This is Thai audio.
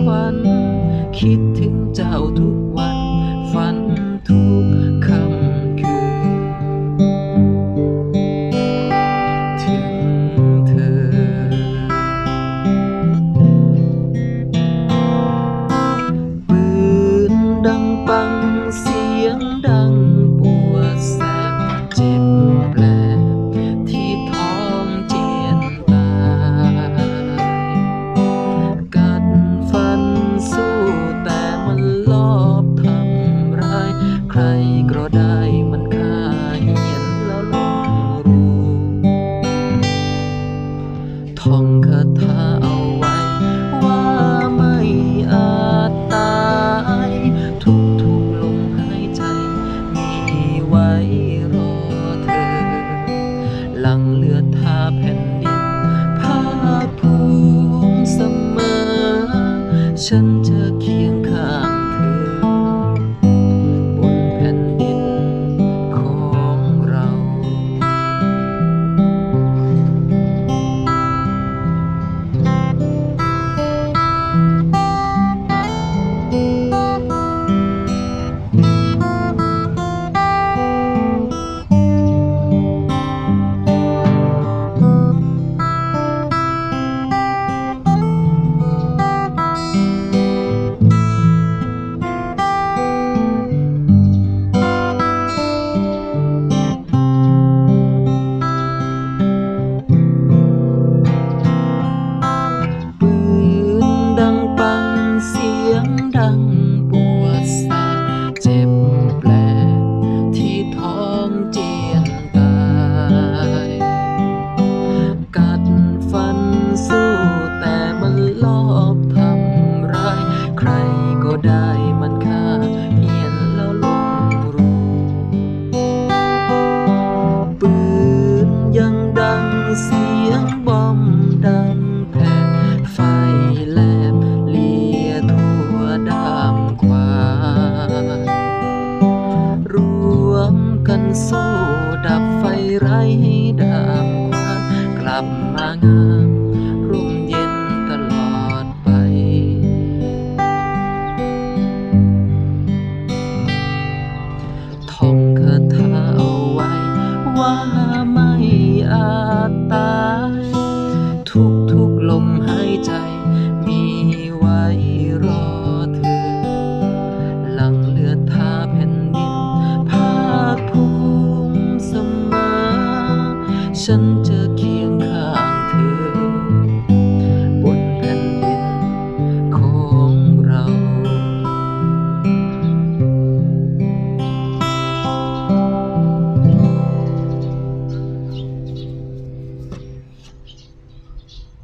ควัน คิดถึงเจ้าทุกวัน กันสู้ดับไฟไร้ให้ดับควันกลับมางามร่มเย็นตลอดไป ท่องคาถาเอาไว้ว่า listen to